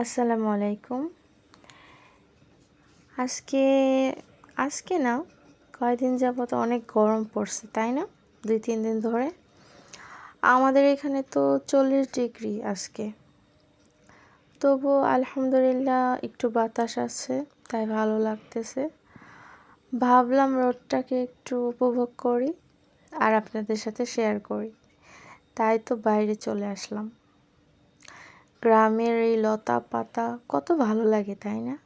আসসালামু আলাইকুম। আজকে আজকে না, কয়দিন যাবত অনেক গরম পড়ছে, তাই না? দুই, তিন দিন ধরে। আমাদের এখানে তো চল্লিশ ডিগ্রি আজকে। তবু আলহামদুলিল্লাহ একটু বাতাস আছে, তাই ভালো লাগতেছে। ভাবলাম রোডটাকে একটু উপভোগ করি আর আপনাদের সাথে শেয়ার করি। তাই তো বাইরে চলে আসলাম। গ্রামের এই লতা পাতা কত ভালো লাগে, তাই না?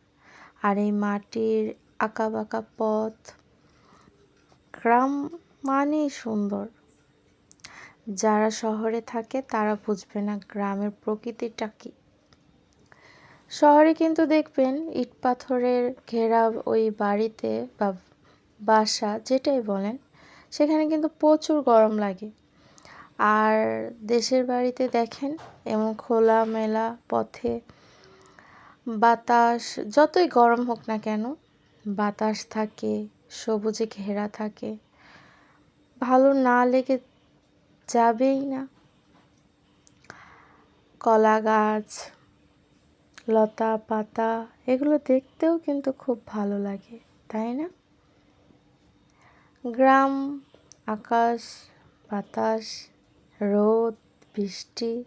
আর এই মাটির আঁকা বাঁকা পথ, গ্রাম মানেই সুন্দর। যারা শহরে থাকে তারা বুঝবে না গ্রামের প্রকৃতিটা কী। শহরে কিন্তু দেখবেন ইট পাথরের ঘেরা ওই বাড়িতে বা বাসা, যেটাই বলেন, সেখানে কিন্তু প্রচুর গরম লাগে। আর দেশের বাড়িতে দেখেন, এমন খোলা মেলা পথে বাতাস, যতই গরম হোক না কেন, বাতাস থাকে, সবুজে ঘেরা থাকে। ভালো না লেগে যাবেই না। কলা গাছ, লতা পাতা, এগুলো দেখতেও কিন্তু খুব ভালো লাগে, তাই না? গ্রাম, আকাশ, বাতাস রোদ, বৃষ্টি,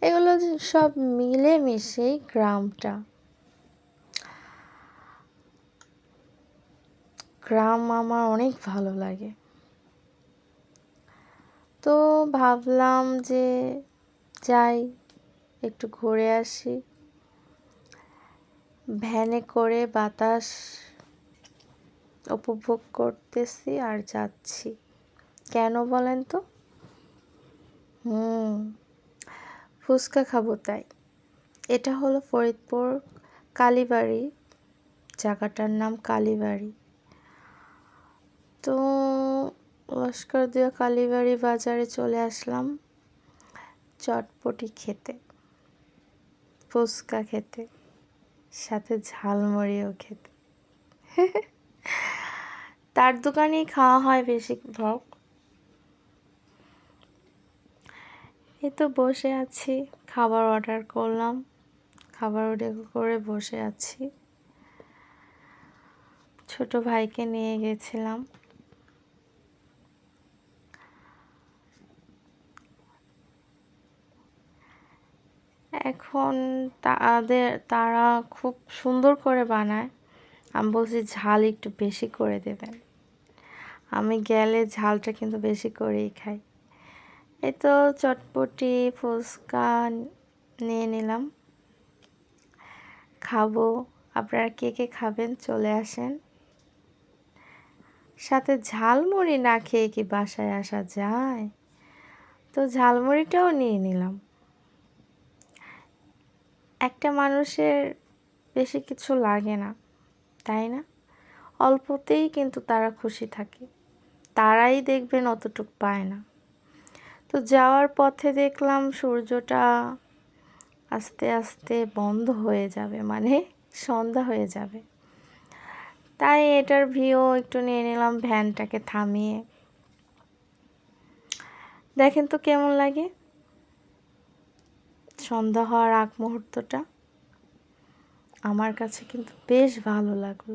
এগুলো সব মিলে মিশেই গ্রামটা। গ্রাম আমার অনেক ভালো লাগে। তো ভাবলাম যে যাই, একটু ঘুরে আসি। ভ্যানে করে বাতাস উপভোগ করতেছি আর যাচ্ছি। কেন বলেন তো? হুম। ফুচকা খাব তাই। এটা হলো ফরিদপুর কালীবাড়ি, জায়গাটার নাম কালীবাড়ি। তো লস্কর দিয়া কালীবাড়ি বাজারে চলে আসলাম চটপটি খেতে, ফুচকা খেতে, সাথে ঝালমুড়িও খেতে। তার দোকানেই খাওয়া হয় বেশিরভাগ। এই তো বসে আছি। খাবার অর্ডার করলাম। খাবার অর্ডার করে বসে আছি। ছোট ভাইকে নিয়ে গেছিলাম। এখন তাদের, তারা খুব সুন্দর করে বানায়। আমি বলছি, ঝাল একটু বেশি করে দেবেন। আমি গেলে ঝালটা কিন্তু বেশি করেই খাই। এই তো চটপটি, ফুচকা নিয়ে নিলাম। খাব। আপনারা কে কে খাবেন চলে আসেন। সাথে ঝালমুড়ি না খেয়ে কি বাসায় আসা যায়? তো ঝালমুড়িটাও নিয়ে নিলাম। একটা মানুষের বেশি কিছু লাগে না, তাই না? অল্পতেই কিন্তু তারা খুশি থাকে। তারাই দেখবেন অতটুক পায় না। তো যাওয়ার পথে দেখলাম সূর্যটা আস্তে আস্তে বন্ধ হয়ে যাবে মানে সন্ধ্যা হয়ে যাবে। তাই এটার ভিউ একটু নিয়ে নিলাম ভ্যানটাকে থামিয়ে। দেখেন তো কেমন লাগে? সন্ধ্যা হওয়ার আগ মুহূর্তটা। আমার কাছে কিন্তু বেশ ভালো লাগল।